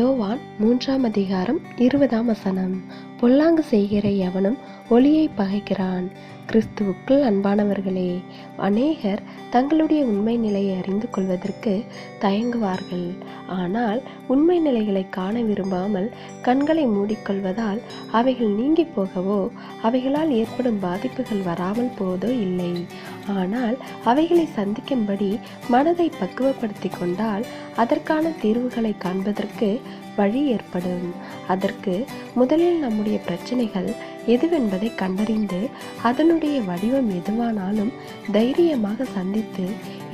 யோவான் மூன்றாம் அதிகாரம் இருபதாம் வசனம். பொல்லாங்கு செய்கிற எவனும் ஒளியை பகைக்கிறான். கிறிஸ்துவுக்குள் அன்பானவர்களே அநேகர் தங்களுடைய உண்மை நிலையை அறிந்து கொள்வதற்கு தயங்குவார்கள். ஆனால் உண்மை நிலைகளை காண விரும்பாமல் கண்களை மூடிக்கொள்வதால் அவைகள் நீங்கி போகவோ அவைகளால் ஏற்படும் பாதிப்புகள் வராமல் போவதோ இல்லை. ஆனால் அவைகளை சந்திக்கும்படி மனதை பக்குவப்படுத்தி கொண்டால் அதற்கான தீர்வுகளை காண்பதற்கு வழி ஏற்படும். அதற்கு முதலில் நம்முடைய பிரச்சனைகள் எதுவென்பதை கண்டறிந்து அதனுடைய வடிவம் எதுவானாலும் தைரியமாக சந்தித்து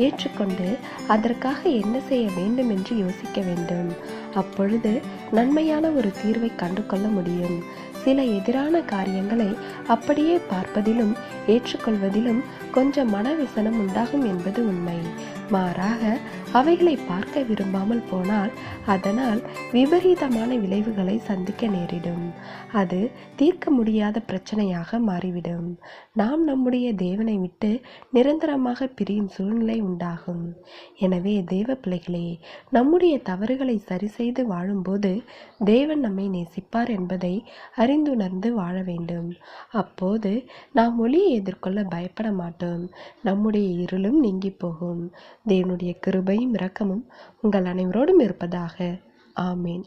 ஏற்றுக்கொண்டு அதற்காக என்ன செய்ய வேண்டும் என்று யோசிக்க வேண்டும். அப்பொழுது நன்மையான ஒரு தீர்வை கண்டு கொள்ள முடியும். சில எதிரான காரியங்களை அப்படியே பார்ப்பதிலும் ஏற்றுக்கொள்வதிலும் கொஞ்சம் மனவிசனம் உண்டாகும் என்பது உண்மை. மாறாக அவைகளை பார்க்க விரும்பாமல் போனால் அதனால் விபரீதமான விளைவுகளை சந்திக்க நேரிடும். அது தீர்க்க முடியாத பிரச்சனையாக மாறிவிடும். நாம் நம்முடைய தேவனை விட்டு நிரந்தரமாக பிரியும் சூழ்நிலை உண்டாகும். எனவே தேவ பிள்ளைகளே நம்முடைய தவறுகளை சரி செய்து வாழும்போது தேவன் நம்மை நேசிப்பார் என்பதை அறிந்துணர்ந்து வாழ வேண்டும். அப்போது நாம் ஒளியை எதிர்கொள்ள பயப்பட மாட்டோம். நம்முடைய இருளும் நீங்கி போகும் தேவனுடைய கிருபையும் இரக்கமும் உங்கள் அனைவரோடும் இருப்பதாக. ஆமேன்.